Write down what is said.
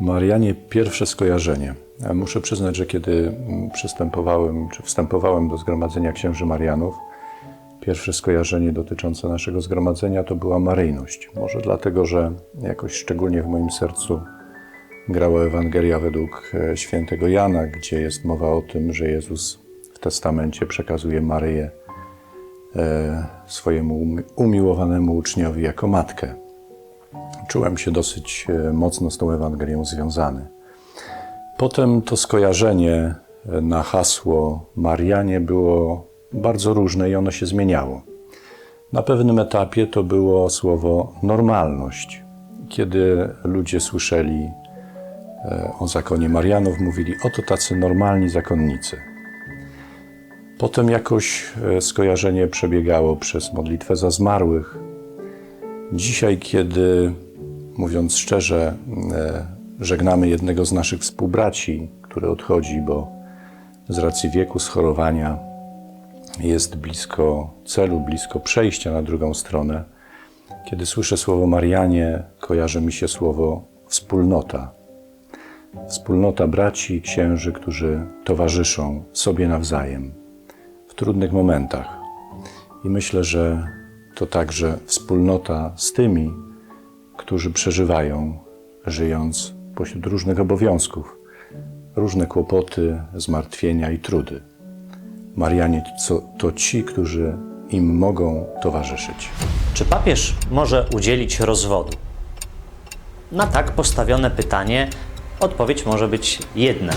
Marianie, pierwsze skojarzenie. Ja Muszę przyznać, że kiedy przystępowałem, czy wstępowałem do zgromadzenia księży Marianów, pierwsze skojarzenie dotyczące naszego zgromadzenia to była maryjność. Może dlatego, że jakoś szczególnie w moim sercu grała Ewangelia według e, świętego Jana, gdzie jest mowa o tym, że Jezus w testamencie przekazuje Maryję e, swojemu umi- umiłowanemu uczniowi jako matkę. Czułem się dosyć e, mocno z tą Ewangelią związany. Potem to skojarzenie e, na hasło Marianie było bardzo różne i ono się zmieniało. Na pewnym etapie to było słowo normalność. Kiedy ludzie słyszeli e, o zakonie Marianów, mówili: Oto tacy normalni zakonnicy. Potem jakoś skojarzenie przebiegało przez modlitwę za zmarłych. Dzisiaj, kiedy, mówiąc szczerze, e, żegnamy jednego z naszych współbraci, który odchodzi, bo z racji wieku, schorowania jest blisko celu, blisko przejścia na drugą stronę, kiedy słyszę słowo Marianie, kojarzy mi się słowo wspólnota. Wspólnota braci i księży, którzy towarzyszą sobie nawzajem w trudnych momentach. I myślę, że to także wspólnota z tymi, którzy przeżywają, żyjąc pośród różnych obowiązków, różne kłopoty, zmartwienia i trudy. Marianie to, to ci, którzy im mogą towarzyszyć. Czy papież może udzielić rozwodu? Na tak postawione pytanie odpowiedź może być jedna.